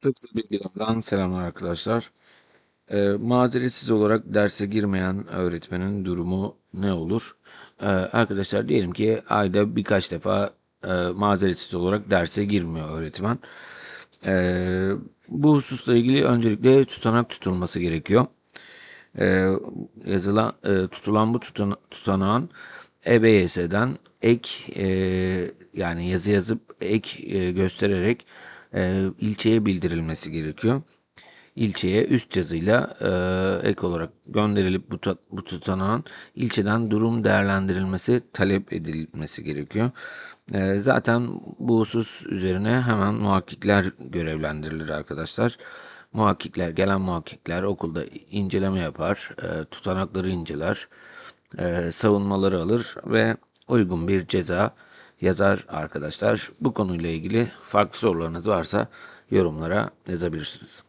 Tıpkı bilgilerden selamlar arkadaşlar. Ee, mazeretsiz olarak derse girmeyen öğretmenin durumu ne olur? Ee, arkadaşlar diyelim ki ayda birkaç defa e, mazeretsiz olarak derse girmiyor öğretmen. Ee, bu hususla ilgili öncelikle tutanak tutulması gerekiyor. Ee, yazılan e, tutulan bu tutana, tutanağın EBYS'den ek e, yani yazı yazıp ek e, göstererek e, ilçeye bildirilmesi gerekiyor. İlçeye üst yazıyla e, ek olarak gönderilip bu, ta- bu tutanağın ilçeden durum değerlendirilmesi talep edilmesi gerekiyor. E, zaten bu husus üzerine hemen muhakkikler görevlendirilir arkadaşlar. Muhakkikler, gelen muhakkikler okulda inceleme yapar, e, tutanakları inceler, e, savunmaları alır ve uygun bir ceza yazar arkadaşlar. Bu konuyla ilgili farklı sorularınız varsa yorumlara yazabilirsiniz.